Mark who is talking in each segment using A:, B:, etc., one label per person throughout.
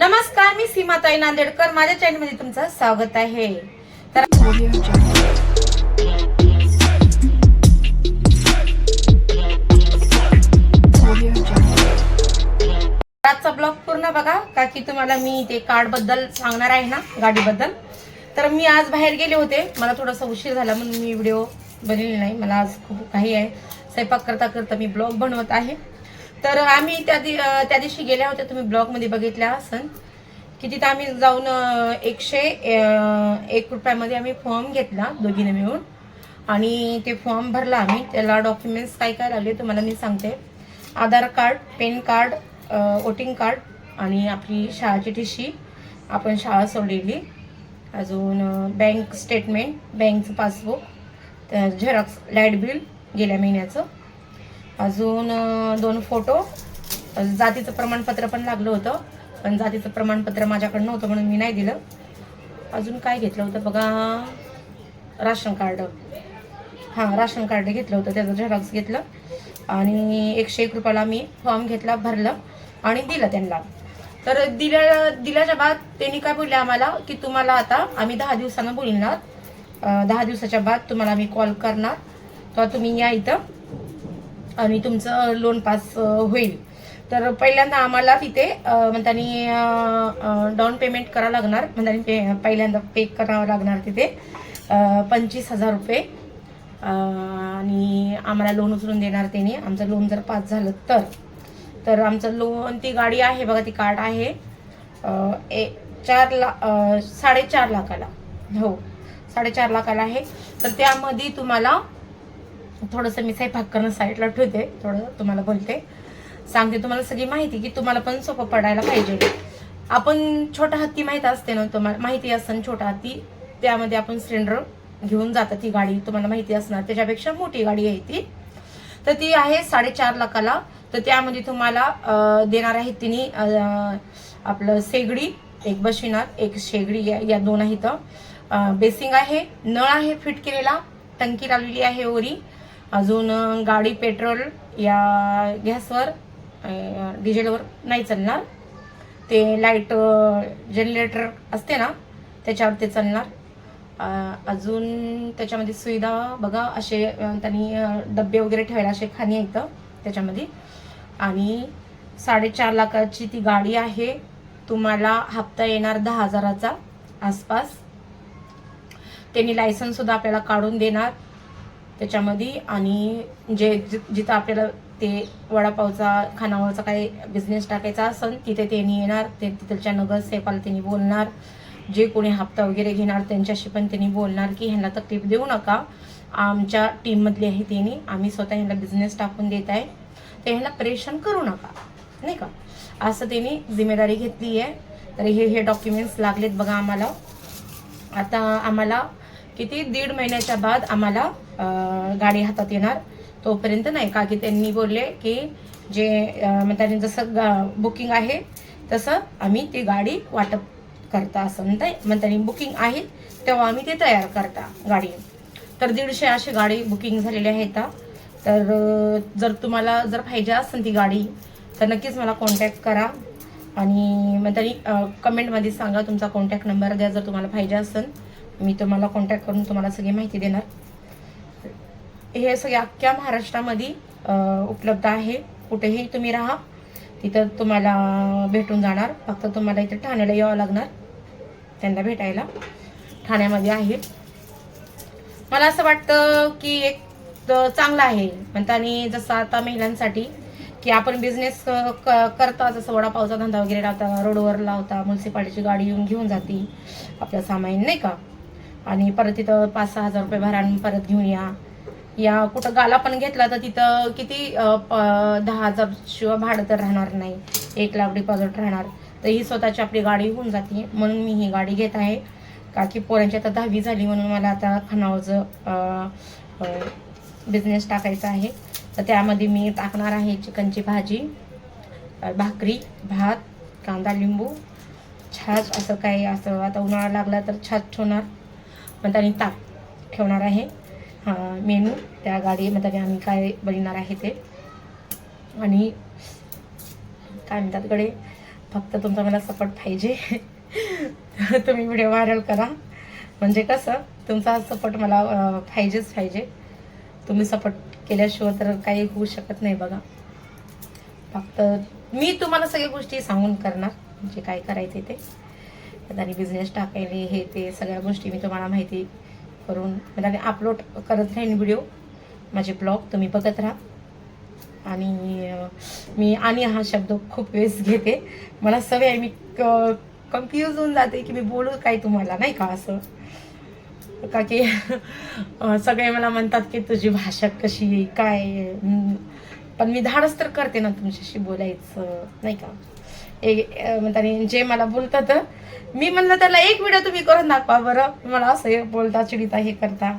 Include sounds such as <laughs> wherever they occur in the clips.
A: नमस्कार मी सीमाताई नांदेडकर. माझ्या चॅनलमध्ये तुमचं स्वागत आहे. तर आजचा ब्लॉग पूर्ण बघा का की तुम्हाला मी ते कार्डबद्दल सांगणार आहे ना गाडीबद्दल. तर मी आज बाहेर गेले होते. मला थोडासा उशीर झाला म्हणून मी व्हिडिओ बनवले नाही. मला आज खूप काही आहे. स्वयंपाक करता करता मी ब्लॉग बनवत आहे. तर आम्ही त्या दि त्या दिवशी गेल्या होत्या. तुम्ही ब्लॉगमध्ये बघितल्या असन. की तिथं आम्ही जाऊन एकशे एक रुपयामध्ये आम्ही फॉर्म घेतला दोघीने मिळून. आणि ते फॉर्म भरला आम्ही. त्याला डॉक्युमेंट्स काय काय लागले तुम्हाला मी सांगते. Aadhaar card PAN card voting card आणि आपली शाळाची टीशी आपण शाळा सोडलेली. अजून बँक स्टेटमेंट बँकचं पासबुक झेरॉक्स लाइट बिल गेल्या महिन्याचं. अजून दोन फोटो. जातीचं प्रमाणपत्र पण लागलं होतं पण जातीचं प्रमाणपत्र माझ्याकडं नव्हतं म्हणून मी नाही दिलं. अजून काय घेतलं होतं बघा? Ration card. हां राशन कार्ड घेतलं होतं त्याचं झेरॉक्स घेतलं. आणि एकशे एक रुपयाला मी फॉर्म घेतला भरलं आणि दिलं त्यांना. तर दिल्या दिल्याच्या बाद त्यांनी काय बोलले आम्हाला की तुम्हाला आता आम्ही दहा दिवसानं बोलणार. दहा दिवसाच्या बाद तुम्हाला आम्ही कॉल करणार. तेव्हा तुम्ही या इथं. आणि तुमचं लोन पास होईल. तर पहिल्यांदा आम्हाला तिथे म्हणताना डाऊन पेमेंट करावं लागणार. म्हणताना पे पहिल्यांदा पे करावं लागणार तिथे पंचवीस हजार रुपये. आणि आम्हाला लोन उचलून देणार त्याने. आमचं लोन जर पास झालं तर. तर आमचं लोन ती गाडी आहे बघा ती कार्ड आहे. ए चार ला साडेचार लाखाला. हो साडेचार लाखाला आहे. तर त्यामध्ये तुम्हाला थोडंसं मी स्वयंपाक करणं साईडला ठेवते थोडं तुम्हाला बोलते. सांगते तुम्हाला सगळी माहिती की तुम्हाला पण सोपं पडायला पाहिजे. आपण छोटा हत्ती माहीत असते ना तुम्हाला माहिती असतं ना छोटा हत्ती त्यामध्ये आपण सिलेंडर घेऊन जातात ती गाडी तुम्हाला माहिती असणार. त्याच्यापेक्षा मोठी गाडी आहे ती. तर ती आहे साडेचार लाखाला. तर त्यामध्ये तुम्हाला देणार आहे तिने आपलं शेगडी एक बशीनाथ एक शेगडी या या दोन आहेत. बेसिंग आहे नळ आहे फिट केलेला टंकी लावलेली आहे ओरी. अजून गाडी पेट्रोल या गॅसवर डिझेलवर नाही चालणार. ते लाइट जनरेटर असते ना त्याच्यावर ते चालणार. अजून त्याच्यामध्ये सुविधा बघा असे त्यांनी डबे वगैरे ठेवायला असे खाणी आहेत त्याच्यामध्ये. आणि साडेचार लाखाची ती गाडी आहे. तुम्हाला हप्ता येणार दहा हजाराचा आसपास. त्यांनी लायसन्ससुद्धा आपल्याला काढून देणार. त्याच्यामध्ये आणि जे जि- जिथं आपल्याला ते वडापावचा खानावळचा काही बिझनेस टाकायचा असेल तिथे त्यांनी येणार ते तिथलच्या नगरसेवकाला त्यांनी बोलणार जे कोणी हप्ता वगैरे घेणार त्यांच्याशी पण त्यांनी बोलणार की ह्यांना तकलीफ देऊ नका. आमच्या टीममधली आहे त्यांनी आम्ही स्वतः ह्यांना बिझनेस टाकून देत आहे. तर ह्यांना परेशान करू नका नाही का? असं त्यांनी जिम्मेदारी घेतली आहे. तर हे हे डॉक्युमेंट्स लागलेत बघा आम्हाला. आता आम्हाला किती? दीड महिन्याच्या बाद आम्हाला गाडी हातात येणार. तोपर्यंत नाही का की त्यांनी बोलले की जे अं, म्हणतात जसं बुकिंग आहे तसं आम्ही ती गाडी वाटप करता. असं म्हणताय म्हणतानी बुकिंग आहे तेव्हा आम्ही ते तयार करता गाडी. तर दीडशे अशी गाडी बुकिंग झालेली आहेत तर जर तुम्हाला जर पाहिजे असेल ती गाडी तर नक्कीच मला कॉन्टॅक्ट करा. आणि मग तरी कमेंटमध्ये सांगा तुमचा कॉन्टॅक्ट नंबर द्या जर तुम्हाला पाहिजे असेल. मी तुम्हाला कॉन्टॅक्ट करून तुम्हाला सगळी माहिती देणार. हे सगळे अख्ख्या महाराष्ट्रामध्ये उपलब्ध आहे. कुठेही तुम्ही राहा तिथं तुम्हाला भेटून जाणार. फक्त तुम्हाला इथं ठाण्याला यावं लागणार. त्यांना भेटायला ठाण्यामध्ये आहे. मला असं वाटतं की एक चांगलं आहे. म्हणतानी जसं आता महिलांसाठी की आपण बिझनेस करता जसं वडापावचा धंदा वगैरे लावता रोडवर लावता म्युन्सिपाल्टीची गाडी येऊन घेऊन जाते. आपलं सामान नाही का? आणि परत तिथं पाच सहा हजार रुपये भरा परत घेऊन या. या कुठं गाला पण घेतला तर तिथं किती प- दहा हजार शिवाय भाडं तर राहणार नाही. एक लाख डिपॉझिट राहणार. तर ही स्वतःची आपली गाडी होऊन जाते. म्हणून मी ही गाडी घेत आहे. का की पोरांची आता दहावी झाली म्हणून मला आता खानावरचं बिझनेस टाकायचा आहे. तर त्यामध्ये मी टाकणार आहे चिकनची भाजी भाकरी भात कांदा लिंबू छाछ असं काही असं आता उन्हाळा लागला तर छाछ ठेवणार. पण त्यांनी ताक ठेवणार आहे. मेनू त्या गाडीमध्ये आम्ही काय बनणार आहे ते. आणि काय म्हणतात कडे फक्त तुमचा मला सपोर्ट पाहिजे. <laughs> तुम्ही व्हिडिओ व्हायरल करा. म्हणजे कसं तुमचा सपोर्ट मला पाहिजेच पाहिजे. तुम्ही सपोर्ट केल्याशिवाय तर काही होऊ शकत नाही बघा. फक्त मी तुम्हाला सगळ्या गोष्टी सांगून करणार म्हणजे काय करायचे ते. त्यांनी बिझनेस टाकायले हे ते सगळ्या गोष्टी मी तुम्हाला माहिती करून म्हणजे त्याने अपलोड करत राहीन व्हिडिओ माझे ब्लॉग तुम्ही बघत राहा. आणि मी आणि हा शब्द खूप वेळेस घेते. मला सवय आहे मी कन्फ्यूज होऊन जाते की मी बोलू काय तुम्हाला नाही का असं? का की सगळे मला म्हणतात की तुझी भाषा कशी आहे काय पण मी धाडस तर करते ना तुमच्याशी बोलायचं नाही का? म्हणतानी जे मला बोलतात मी म्हणलं त्याला एक व्हिडिओ तुम्ही करून दाखवा बरं. मला असं हे बोलता चिडिता हे करता.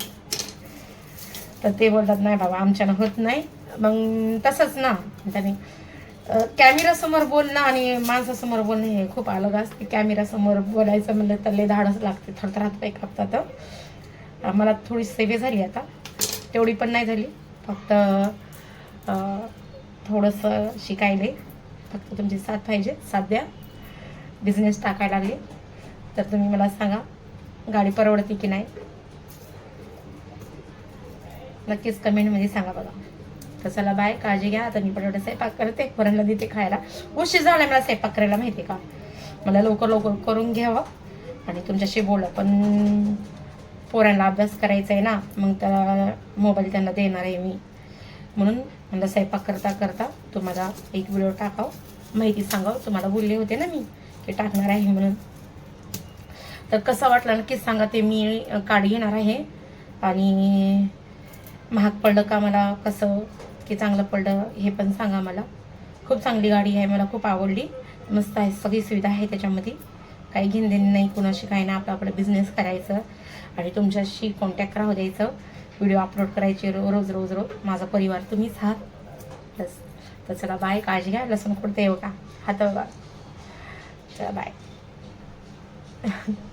A: तर ते बोलतात नाही बाबा आमच्यानं होत नाही. मग तसंच ना त्याने कॅमेरासमोर बोलणं आणि माणसासमोर बोलणं हे खूप अलग असते. कॅमेरासमोर बोलायचं म्हणलं तर लय धाडस लागते थरथरात काही कापतात. मला थोडी सेवे झाली आता. तेवढी पण नाही झाली. फक्त थोडंसं शिकायले. फक्त तुमची साथ पाहिजे. साथ द्या. बिझनेस टाकायला लागले. तर तुम्ही मला सांगा गाडी परवडते की नाही? नक्कीच कमेंटमध्ये सांगा बघा. तर चला बाय. काळजी घ्या. आता मी पटवटे स्वयंपाक करते. पोरांना देते खायला. उशीर झाला मला स्वयंपाक करायला माहिती आहे का? मला लवकर लवकर करून घ्यावं आणि तुमच्याशी बोला. पण पोरांना अभ्यास करायचा आहे ना मग त्या मोबाईल त्यांना देणार आहे मी. म्हणून मला स्वयंपाक करता करता तुम्हाला एक व्हिडिओ टाकाव. माहिती सांगावं. तुम्हाला बोलले होते ना मी की टाकणार आहे म्हणून. तर कसं वाटलं नक्कीच सांगा ते मी काढ कार्ड घेणार आहे आणि महाग पडलं का मला कसं की चांगलं पडलं हे पण सांगा मला. खूप चांगली गाडी आहे मला खूप आवडली. मस्त आहे सगळी सुविधा आहे त्याच्यामध्ये. काही घेणं देणं नाही कुणाशी काही नाही आपलं आपलं बिझनेस करायचं आणि तुमच्याशी कॉन्टॅक्ट राहू द्यायचं. व्हिडिओ अपलोड करायचे रो रोज रोज रोज. माझा परिवार तुम्हीच आहात. बस. तर चला बाय. काळजी घ्या. लसूण कुठते येऊ का हात बघा. चला बाय. <laughs>